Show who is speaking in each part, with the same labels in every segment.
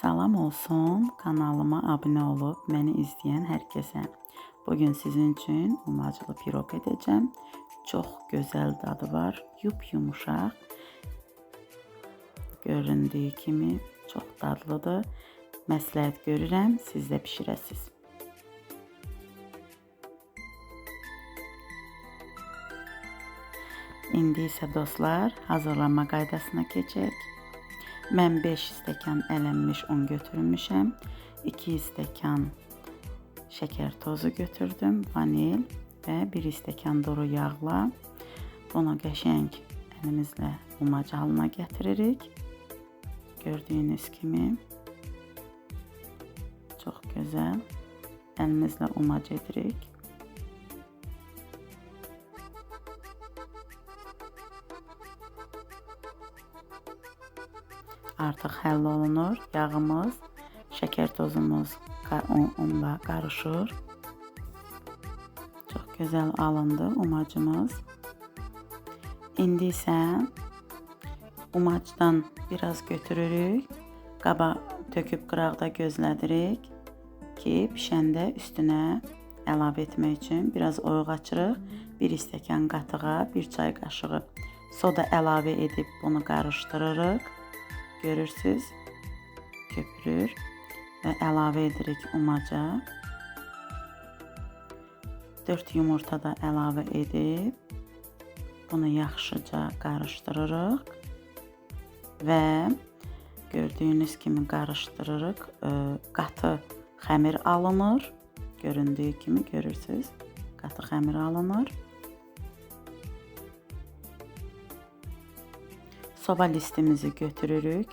Speaker 1: Salam olsun, kanalıma abunə olub məni izləyən hər kəsə. Bu sizin üçün umacılı piroq edəcəm. Çox gözəl dadı var, yup-yumuşaq. Göründüyü kimi çox dadlıdır. Məsləhət görürəm, siz də bişirəsiz. İndi isə dostlar, hazırlanma qaydasına keçək. Mən 5 stəkan ələnmiş un götürmüşəm. 2 stəkan şəkər tozu götürdüm, vanil və 1 stəkan duru yağla. Bunu qəşəng əlimizlə umac halına gətiririk. Gördüyünüz kimi çox gözəl əlimizlə umac edirik. Artıq həll olunur. Yağımız, şəkər tozumuz unla qarışır. Çox gözəl alındı umacımız. İndi isə umacdan biraz götürürük. Qaba töküb qıraqda gözlədirik ki, bişəndə üstünə əlavə etmək üçün biraz oyuq açırıq. 1 stəkan qatığa 1 çay qaşığı soda əlavə edib bunu qarışdırırıq. Görürsüz? Köpürür və əlavə edirik umaca. 4 yumurta da əlavə edib bunu yaxşıca qarışdırırıq və gördüyünüz kimi qarışdırırıq. Ə, Qatı xəmir alınır. Göründüyü kimi görürsüz. Qatı xəmir alınır. Soba listimizi götürürük.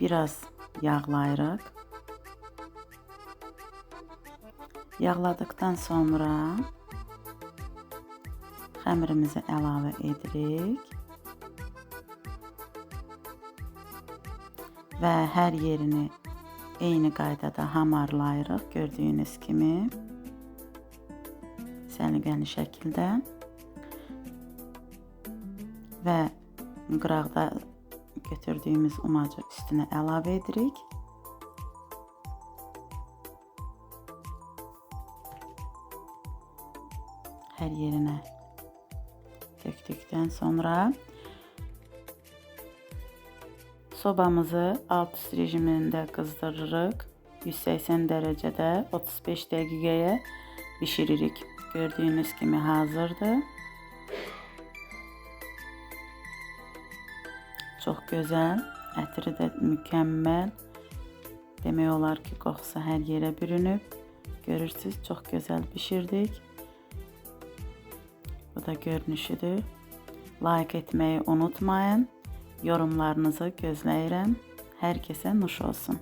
Speaker 1: Biraz yağlayırıq. Yağladıktan sonra xəmirimizi əlavə edirik. Və hər yerini eyni qaydada hamarlayırıq gördüyünüz kimi. Səliqəli şəkildə və qıraqda götürdüyümüz umacı üstünə əlavə edirik. Hər yerinə döktükdən sonra sobamızı alt üst rejimində qızdırırıq. 180 dərəcədə 35 dəqiqəyə bişiririk. Gördüyünüz kimi hazırdır. Çox gözəl, ətri də mükəmməl. Demək olar ki, qoxusu hər yerə bürünüb. Görürsüz, çox gözəl bişirdik. Bu da görünüşüdür. Like etməyi unutmayın. Yorumlarınızı gözləyirəm. Hər kəsə nuş olsun.